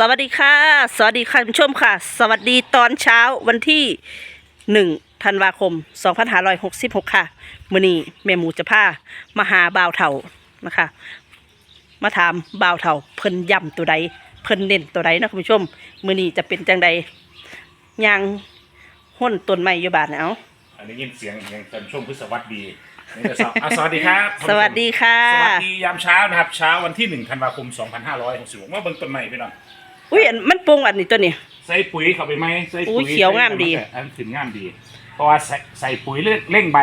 สวัสดีค่ะ สวัสดีค่ะคุณผู้ชมค่ะ สวัสดีตอนเช้าวันที่หนึ่งธันวาคม 2566 ค่ะมื้อนี้แม่หมูจะพามาหาบ่าวเถานะคะ มาถามบ่าวเถาเพิ่นย่ำตัวใด เพิ่นเน้นตัวใดนะคุณผู้ชมมื้อนี้จะเป็นจังใดยางห้นต้นไม้อยู่บาดเนี่ยเอาอันนี้ยินเสียงยังท่านชมพืชสวัสดีนี่จะสวอะสวัสดีครับสวัสดีค่ะ สวัสดียามเช้านะครับ เช้าวันที่หนึ่งธันวาคม 2566ว่าเบิ่งต้นไม้พี่น้อง อุ้ยอันมันโปร่งอันนี้ตัวนี้ ใส่ปุ๋ยเข้าไปไหมใส่อุ้ปุ๋ยเขียวงามดีอันขึ้นงามดี เพราะว่าใส่ใส่ปุ๋ยเร่งเร่งใบ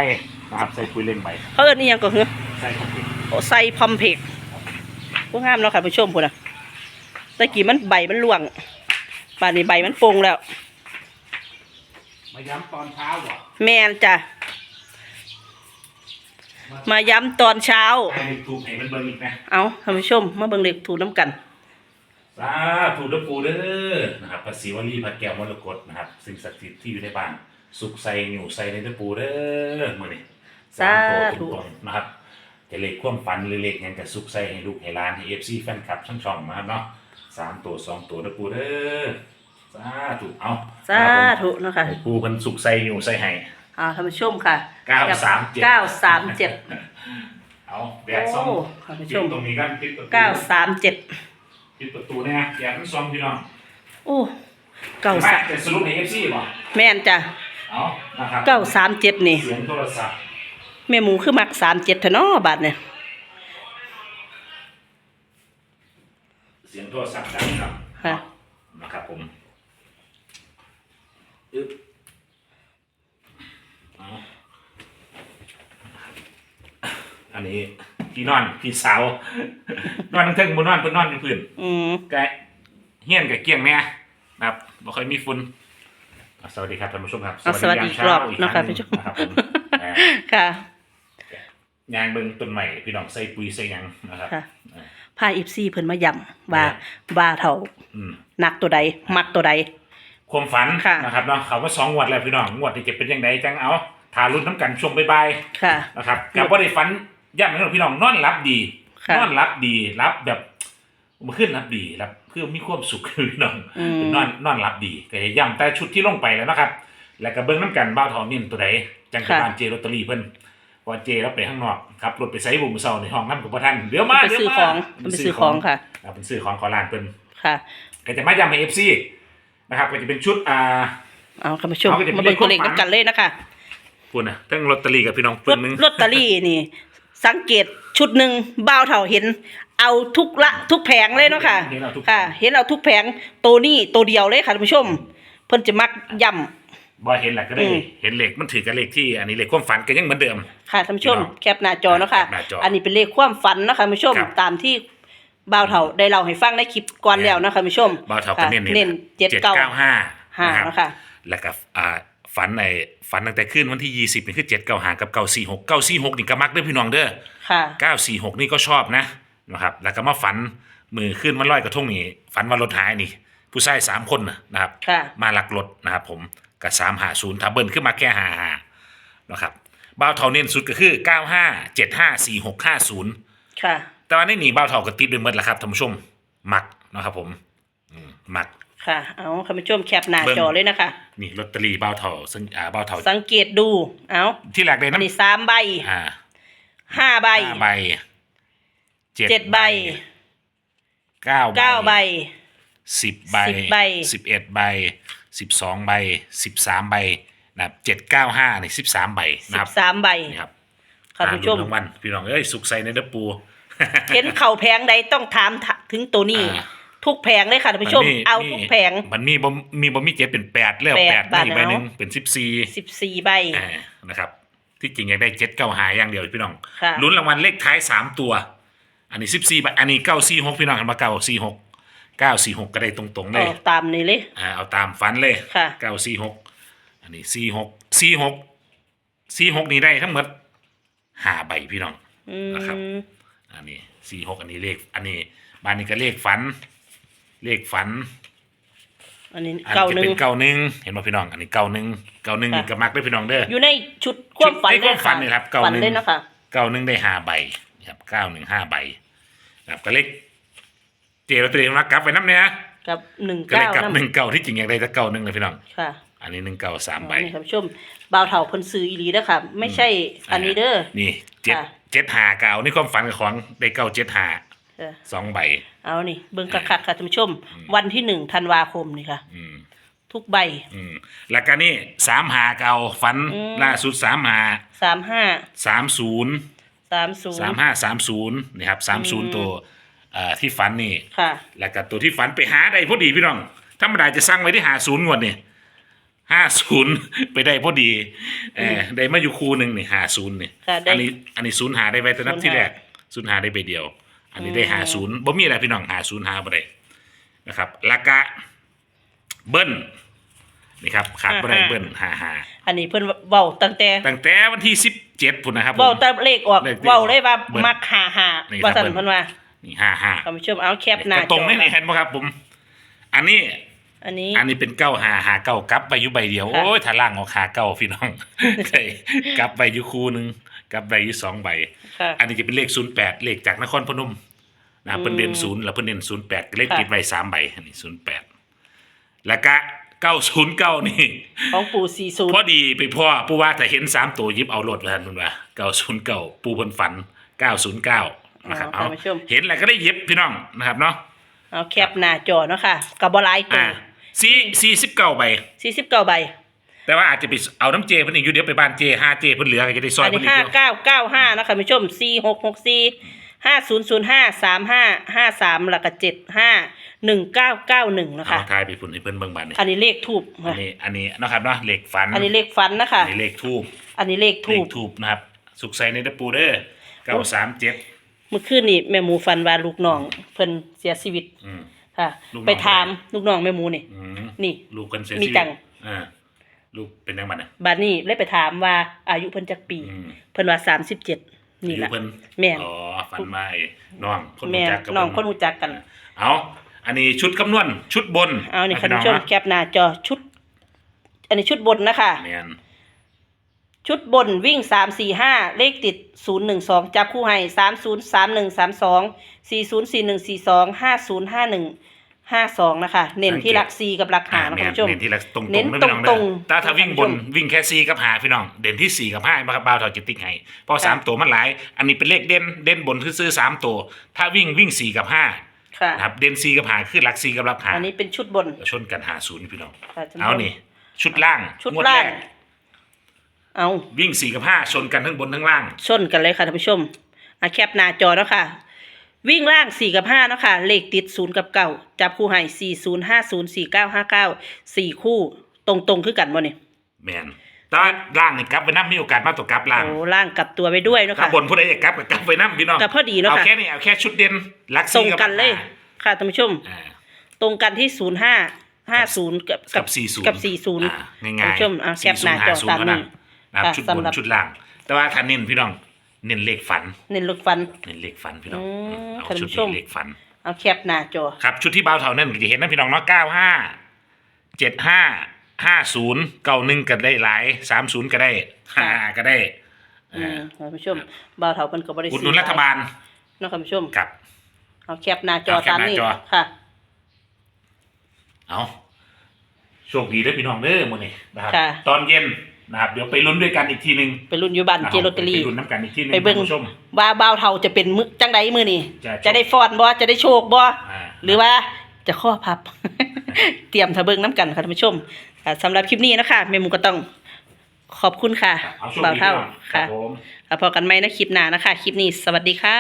นะครับใส่ปุ๋ยเร่งใบเขาเอิ้นนี่ยังก็คือใส่เข้าไปโอ้ใส่พอมเพกผู้งามเนาะค่ะผู้ชมพุ่นน่ะตะกี้มันใบมันร่วงป่านนี้ใบมันโปร่งแล้ว มาย้ำตอนเช้าเหรอแมนจ้ะมาย้ำตอนเช้า ให้ถูกให้มันเบิ่งอีกนะ เอาท่านผู้ชมมาเบิ่งเล็กถูน้ำกัน สาธุเด้อปูเด้อนะครับภาษีวลีพระแก้วมรกตนะครับ สิ่งศักดิ์สิทธิ์ที่อยู่ในบ้าน สุขใส่อยู่ใส่ในเด้อปูเด้อมื้อนี้สาธุตรงๆนะครับจะเลขความฝันหรือเลขหยังกับสุขใส่ให้ลูกให้หลานให้เอฟซีแฟนคลับช่องช่องๆนะครับเนาะสามตัวสองตัวนะปูเด้อสาธุเอาสาธุเนาะค่ะให้ปูเพิ่นสุขใส่อยู่ใส่ให้เอาท่านผู้ชมค่ะเก้าสามเจ็ดเก้าสามเจ็ดเอาแดดซ่อมโอ้ท่านผู้ชม ปิดตรงนี้กันปิดประตูเก้าสามเจ็ด ปิดประตูเนี่ยแดดมันซ่อมพี่น้องโอ้เก้ามาสามแต่สรุปให้เอฟซีบ่แม่นจ้ะเอานะครับเก้าสามเจ็ดนี่เสียงโทรศัพท์แม่หมูคือมักสามเจ็ดเถอะเนาะบาทเนี่ยเสียงโทรศัพท์ดังครับค่ะนะครับผมอึ๊บเอาอันนี้ พี่นอนพี่สาว นอนทั้งเทิงบนนอนบนนอนอยู่พื้นอืมแกเฮี้ยนกับเกี้ยงเนี่ยนะครับบ่ค่อยมีฝุ่นอะสวัสดีครับท่านผู้ชมครับเอาสวัสดียามกรอบเช้าเนาะค่ะอีผู้ชกมครั้งหนึ่งนะครับผมอ่า ค่ะ ยางเบิ่งต้นใหม่พี่น้องใส่ปุ๋ยใส่หยังนะครับค่ะ อ่า พาอิฟซีเพิ่นมาย้ำว่าว่าเท่าอืมนักตัวใด มักตัวใด ความฝันค่ะ นะครับเนาะเขาว่าสองงวดแล้วพี่น้องงวดที่จะเป็นยังไงจังเอาทารุนน้ำกันช่วงบ่ายค่ะ ๆนะครับกับว่าได้ฝัน ย่ำให้พี่น้องนอนรับดีค่ะ นอนรับดีรับแบบมันขึ้นรับดีรับเพื่อมีความสุขพี่น้อง อืม นอนนอนรับดีก็ย่ำแต่ชุดที่ลงไปแล้วนะครับ แล้วก็เบิ้งน้ำกันบ้าวทองนิ่มตัวใดจังกับค่ะ บ้านเจลอตเตอรี่เพิ่นเพอเจแล้วไปข้างนอกขับรถไปไซบุ่มเซาในห้องน้ำกับพ่อท่านเดี๋ยวมาไปเดี๋ยวซื้อมาของไปซื้อของค่ะอ่าเป็นซื้อของขอร้านเพิ่นค่ะ ก็จะมาย้ำให้เอฟซีนะครับก็จะเป็นชุดอ่า เอาคำผู้ชมเอาไปเดี๋ยวมาเบิ่งตัวเลขไปเลขน้ำกันเลยนะคะพูดนะทั้งลอตเตอรี่กับพี่น้องลปึ้อตงหนึง ลอตเตอรี่นี่ สังเกตชุดหนึ่งบ้าวเท่าเห็น เอาทุกละทุกแผงเลยเนาะค่ะเห็นเอาทุก ค่ะ เห็นเอาทุกแผงตัวนี้ตัวเดียวเลยค่ะท่านผู้ชม เพิ่นจะมักย่บ่เห็นแหละก็ได้ อืม เห็นเลขมันถือกับเลขที่อันนี้เลขความฝันก็ยังเหมือนเดิมำค่ะท่านผู้ชมพี่น้องแคปหน้าจอเนาะค่ะแคปหน้าจออัอันนี้เป็นเลขความฝันเนาะค่ะท่านผู้ชมครับตามที่บ้าวเท่าได้เล่าให้ฟังในคลิปก่อนแล้วเนาะค่ะท่านผู้ชมบ่าวเท่าก็เน้นค่ะเน้นเจ็ดเก้าห้าห้านะครับเนาะค่ะ แล้วก็อ่า ฝันในฝันตั้งแต่ขึ้นวันที่ยี่สิบนี่คือเจ็ดเก้าห้ากับเก้าสี่หกเก้าสี่หกนี่ก็มักเด้อพี่น้องเด้อค่ะ เก้าสี่หกนี่ก็ชอบนะนะครับ แล้วก็มาฝันมือขึ้นมันลอยกระทงนี่ฝันว่ารถหายนี่ ผู้ชายสามคนน่ะนะครับ ค่ะ มาลักรถนะครับผมกับสามหาศูนย์ถ้าเบิ้ลขึ้นมาแค่หาหานะครับบ้าวเท่าเน้นสุดก็คือเก้าห้าเจ็ดห้าสี่หกห้าศูนย์ค่ะ แต่ว่าในนี่บ้าวเท่าก็ติดด้วยหมดแล้วครับท่านผู้ชมมักนะครับผมอืมมัก ค่ะ เอาท่านผู้ชมแคปหน้าเบิ่งจอเลยนะคะ นี่ลอตเตอรี่บ้าวเท่าซึ่งอ่าบ้าวเท่าสังเกตดู เอาที่แรกเลยอันนะนี้สามใบอ่าห้าใบห้าใบเจ็ดใบเก้าเก้าใบสิบใบสิบใบสิบเอ็ดใบสิบสองใบสิบสามใบนะครับเจ็ดเก้าห้าในสิบสามใบสินะครับบสามใบนี่ครับค่ะท่านผู้ชมอ่ลุ้นรางวัลพี่น้องเอ้ยสุกใส่ในเด้อปูเห็นเข่าแพงใดต้องถามถึงตัวนี้อ่า ทุกแผงเลยค่ะท่านผู้ชมนเอาทุกแผง มันมีบ่มีบ่มีเจ็ดเป็นแปดแล้วแปแปดดบาทอีกใบหนึ่งเอาเป็นสิบสี่สิบสี่ใบอ่านะครับ ที่จริงอยากได้เจ็ดเก้าหาอย่างเดียวพี่น้องค่ะลุ้นรางวัลเลขท้ายสามตัว อันนี้สิบสี่ใบอันนี้เก้าสี่หกพี่น้องกันมาเก้าสี่หกเก้าสี่หกก็ได้ตรงๆเลเอายตามนี้เลยอ่าเอาตามฝันเลยค่ะเก้าสี่หกอันนี้สี่หกสี่หกสี่หกนี่ได้ทั้งหมดห้าใบพี่น้องอืนะครับมอันนี้สี่หกอันนี้เลข อันนี้บ้านนี้ก็เลขฝัน เลขฝัน อันนี้อันเก่าจะหนึ่ง เป็นเก้าหนึ่งเห็นไหมพี่น้อง อันนี้เก้าหนึ่งเก้าหนึ่งค่ะ นี่ก็มักได้อพี่น้องเด้อ อยู่ในชุดความฝันชุดในความฝันนี่ครับเก่าฝันหนึ่งเลยนะคะ เก้าหนึ่งได้ห้าใบนะครับเก้าหนึ่งห้าใบนะครับก็เลขเจลอตเตอรี่มากลับไปน้ำเนี่ยกับหนึ่งก็เลยเก้ากลับนำหนึ่งเก่าที่จริงอยากได้แต่เก่าหนึ่งเลยพี่น้อง ค่ะอันนี้หนึ่งเก่าสามใบ นี่ท่านผู้ชมบ่าวเฒ่าเพิ่นซื้ออีหลีเด้อค่ะไม่ใช่อันนี้เด้อ นี่เจ็ดค่ะ เจ็ดหาเก่านี่ความฝันของได้เก่าเจ็ดหา เออ สองใบ เอานี่เบิ่งคักๆค่ะท่านผู้ชมวันที่หนึ่งธันวาคมนี่ค่ะ อืมทุกใบ อืมแล้วก็นี่สามหาเก่าฝันอืม ล่าสุดสามหาสามห้าสามศูนย์สามศูนสามย์ห้าสามศูนย์นี่ครับสามศูนย์ตัวเอ่อที่ฝันนี่ ค่ะ แล้วก็ตัวที่ฝันไปหาได้พอดีพี่น้องธรรมดาจะสร้างไว้ที่หาศูนย์งวดนี่ห้าศูนย์ ไปได้พอดีเออได้มาอยู่คูหนึ่งนี่หาศูนย์นี่ค่ะได้อันนี้อันนี้ศูนย์หาได้ไว้แต่นับที่แรกศูนย์หาได้ไปเดียว อันนี้ได้หาศูนย์บ่มีอะไรพี่น้องหาศูนย์หาบ่ได้นะครับแล้วก็เบิ้ลนี่ครับขาดบ่ได้ห้าห้าเบิ้ลหาหาอันนี้เพิ่นเว้าตั้งแต่ตั้งแต่วันที่สิบเจ็ดพุ่นนะครับผมเว้าแต่เลขออกเลขที่เว้าเลยว่าเบิ่นมักหาหานี่ครับว่าซั่นเบิ่นเพิ่นว่านี่ห้าห้าท่านผู้ชมเอาแคปหน้าก็ตรงจอนี่นี่เห็นไหมครับผม อันนี้ อันนี้ อันนี้เป็นเก้าหาหาเก้ากลับไปอยู่ใบเดียวค่ะโอ้ยถ้าล่างออกหาเก้าพี่น้องใช่กลับไปอยู่คู่หนึ่ง กลับไปอยู่สองใบ ค่ะ อันนี้จะเป็นเลขศูนย์แปดเลขจากนครพนมนะเพิ่นเด่นอืมศูนย์แล้วเพิ่นเด่นศูนย์แปดก็เลขค่ะติดไว้สามใบอันนี้ศูนย์แปดแล้วก็เก้าศูนย์เก้านี่ ของปู่40พอดีไปพ่อผู้ว่าถ้าเห็นสามตัวหยิบเอารถไว้ทันเพิ่นว่าเก้าศูนย์เก้าปูเพิ่นฝันเก้าศูนย์เก้านะครับอ๋อเอาท่านผู้ชมเห็นแล้วก็ได้เย็บพี่น้องนะครับเนาะเอาแคปหน้าจอเนาะค่ะก็บ่หลายตัอ่าวสี่สี่สิบเก้าใบ49ใบ แต่ว่าอาจจะไปเอาน้ำเจเพิ่นอีกอยู่เดี๋ยวไปบ้านเจห้าเจเพิ่นเหลือก็จะได้ซอยอันเพิ่นนี้อีกห้าอยู่เก้าเก้าห้านะคะผู้ชมสี่หกหกสี่ห้าศูนย์ศูนย์ห้าสามห้าห้าสามแล้วก็เจ็ดห้าหนึ่งเก้าเก้าหนึ่งนะเอาคะ ทายไปพุ่นให้เพิ่นเบิ่งบ้านนี่อันนี้เลขทูบอันนี้อันนี้เนาะครับเนาะเลขฝันอันนี้เลขฟันนะคะ อันนี้เลขทูบอันนี้เลขเลทูขบ ทูบนะครับ สุขใส่ในตะปูเด้อเก้าสามเจ็ดเมื่อคืนนี่แม่หมูฟันว่าลูกน้องเพิ่นเสียชีวิตอืม ค่ะ ลูกน้อง ไปถามลูกน้องแม่หมูนี่ อืมนี่ ลูกกันเสียมีชีวิจัตงอ่า ลูกเป็นยังไงอะบัดนี้เลยไปถามว่า อายุเพิ่นจักปี อืมเพิ่นว่าสามสิบเจ็ดนี่อายุแหละเพิ่นแม่น อ๋อฝันมาไอ้น้องคนแม่รู้จักกับน้องเพิ่คนรู้จักกัน เอาอันนี้ชุดคำนวณชุดบนเอานี่ค่ะพี่ท่านน้องผู้ชมนะแคปหน้าจอชุด อันนี้ชุดบนนะคะ แม่นชุดบนวิ่งสามสี่ห้าเลขติดศูนย์หนึ่งสองจับคู่ให้สามศูนย์สามหนึ่งสามสองสี่ศูนย์สี่หนึ่งสี่สองห้าศูนย์ห้าหนึ่ง ห้าสองนะคะ เน้นที่หลักสี่กับหลักหานะแม่คุณนผู้ชมเด่นที่ละตรงๆเน้นไม่พี่น้องตรงเด้อๆแต่ถ้าวิ่งบนท่านผู้ชม วิ่งแค่ซีกับหาพี่น้อง เด่นที่สี่กับห้ามาครับบ่าวเท่าจิตติ๊กให้เพราะสามตัวมันหลาย อันนี้เป็นเลขเด่นเด่นบนคือซื้อสามตัว ถ้าวิ่งวิ่งสี่กับห้าค่ะ นะครับเด่นสี่กับหาคือหลักสี่กับหลักหาอันนี้เป็นชุดบน ชนกันหาศูนย์พี่น้องค่ะท่านผู้ชมเอานี่ชุดล่างชุดงวล่าง แรกเอาวิ่งสี่กับห้าชนกันทั้งบนทั้งล่าง ชนกันเลยค่ะท่านผู้ชมอะแคปหน้าจอแล้วค่ะ วิ่งล่างสี่กับห้าเนาะค่ะ เลขติดศูนย์กับเก้าจับคู่ให้สี่ศูนย์ห้าศูนย์สี่เก้าห้าเก้าสี่คู่ ตรงตรงๆคือกันบ่เนี่ยแมนแต่ว่าล่างนี่กลับไปนับมีโอกาสมากตัวกลับล่างโอ้ล่างกลับตัวไปด้วยเนาะถ้าค่ะบนผู้ใดอยากกลับก็กลับไปนับพี่น้องก็พอดีเนอะเอาค่ะแค่นี้เอาแค่ชุดเด่นหลักตรสี่งกับกันเลยหาค่ะท่านผู้ชมอ่าตรงกันที่ศูนย์ห้าห้าศูนย์กับกับ 40 กับสี่ศูนย์อ่าง่ายท่านผู้ชมเอาแคปหน้าจอ40ตามนี้50นะครับค่ะชุดบสำนหรับชุดล่าง แต่ว่าถ้าเน้นพี่น้อง เน้นเลขฝัน เน้นลูกฟัน เน้นเลขฝันพี่น้องอืมเอาท่านชุดผู้ชมนี้เลขฝัน เอาแคปหน้าจอ ครับชุดที่เบาเท่านั้นก็จะเห็นนะพี่น้องเนาะเก้าห้าเจ็ดห้าห้าศูนย์เก้าหนึ่งก็ได้หลายสามศูนย์ก็ได้ห้าก็ได้อือ่ามท่านผู้ชมบ่าวเฒ่าเพิ่นก็บ่ได้อุดหนุนรัฐบาลเนาะท่านผู้ชม ครับ เอาแคปหน้าจอเอาแคปตามหน้านี้จอ ค่ะ เอาโชคดีเด้อพี่น้องเด้อมื้อนี้นะครับค่ะ ตอนเย็น นะครับเดี๋ยวไปลุ้นด้วยกันอีกทีหนึ่งไปรุ่นอยู่บ้านนะครับเจลอตเตอรี่ ไปลุ้นน้ำกันอีกทีหนึงไปเบิ่ง ท่านผู้ชม ว่าบ่าวเฒ่าจะเป็นมื้อจังใดมื้อนี้จะจะได้ฟอนบ่จะได้โชคบ่อ่า หรือว่าจะข้อพับ เตรียมทะเบิงน้ำกันค่ะท่านผู้ชมค่ะสำหรับคลิปนี้นะคะแม่หมูก็ต้องขอบคุณค่ะเอาโชคบ่าวดีเท่าพี่น้องครัค่ะบผม ค่ะพอกันไหมนะคลิปหน้านะคะ คลิปนี้สวัสดีค่ะ